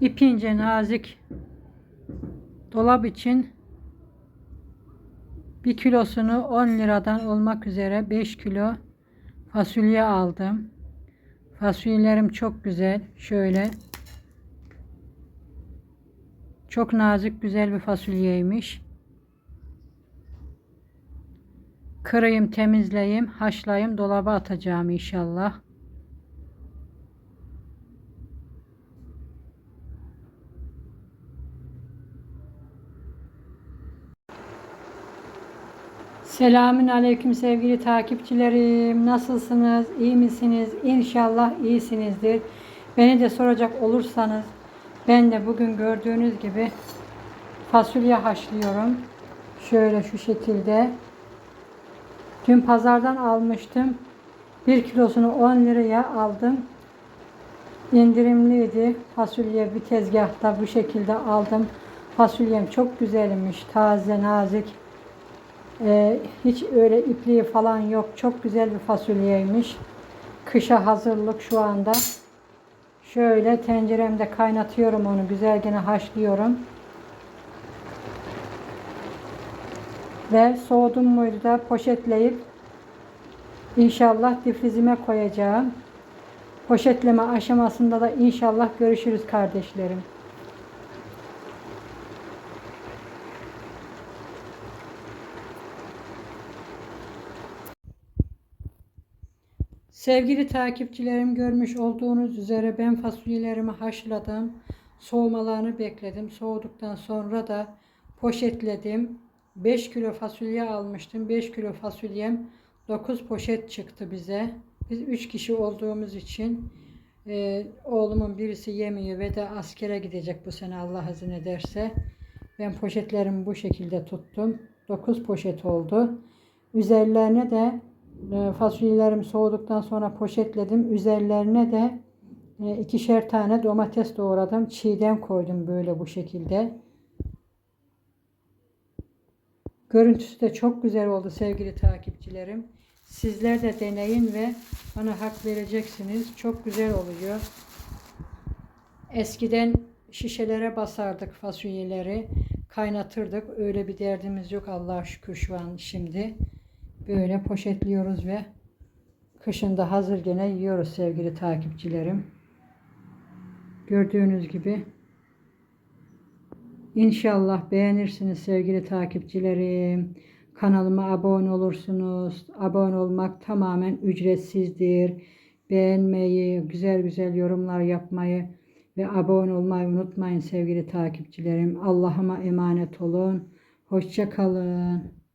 ipince nazik dolap için bir kilosunu 10 liradan olmak üzere 5 kilo fasulye aldım. Fasulyelerim çok güzel. Şöyle çok nazik güzel bir fasulyeymiş. Kırayım, temizleyeyim, haşlayayım, dolaba atacağım inşallah. Selamün aleyküm sevgili takipçilerim. Nasılsınız? İyi misiniz? İnşallah iyisinizdir. Beni de soracak olursanız ben de bugün gördüğünüz gibi fasulye haşlıyorum. Şöyle şu şekilde. Dün pazardan almıştım. 1 kilosunu 10 liraya aldım. İndirimliydi. Fasulye bir tezgahta bu şekilde aldım. Fasulyem çok güzelmiş. Taze, nazik. Ee, hiç öyle ipliği falan yok. Çok güzel bir fasulyeymiş. Kışa hazırlık şu anda. Şöyle tenceremde kaynatıyorum onu. Güzel gene haşlıyorum. Ve soğudum muydu da poşetleyip inşallah difrizime koyacağım. Poşetleme aşamasında da inşallah görüşürüz kardeşlerim. Sevgili takipçilerim görmüş olduğunuz üzere ben fasulyelerimi haşladım. Soğumalarını bekledim. Soğuduktan sonra da poşetledim. 5 kilo fasulye almıştım. 5 kilo fasulyem 9 poşet çıktı bize. Biz 3 kişi olduğumuz için e, oğlumun birisi yemiyor ve de askere gidecek bu sene Allah izin ederse. Ben poşetlerimi bu şekilde tuttum. 9 poşet oldu. Üzerlerine de fasulyelerim soğuduktan sonra poşetledim. Üzerlerine de e, ikişer tane domates doğradım. Çiğden koydum böyle bu şekilde. Görüntüsü de çok güzel oldu sevgili takipçilerim. Sizler de deneyin ve bana hak vereceksiniz. Çok güzel oluyor. Eskiden şişelere basardık fasulyeleri. Kaynatırdık. Öyle bir derdimiz yok Allah'a şükür şu an şimdi. Böyle poşetliyoruz ve kışında hazır gene yiyoruz sevgili takipçilerim. Gördüğünüz gibi İnşallah beğenirsiniz sevgili takipçilerim. Kanalıma abone olursunuz. Abone olmak tamamen ücretsizdir. Beğenmeyi, güzel güzel yorumlar yapmayı ve abone olmayı unutmayın sevgili takipçilerim. Allah'ıma emanet olun. Hoşça kalın.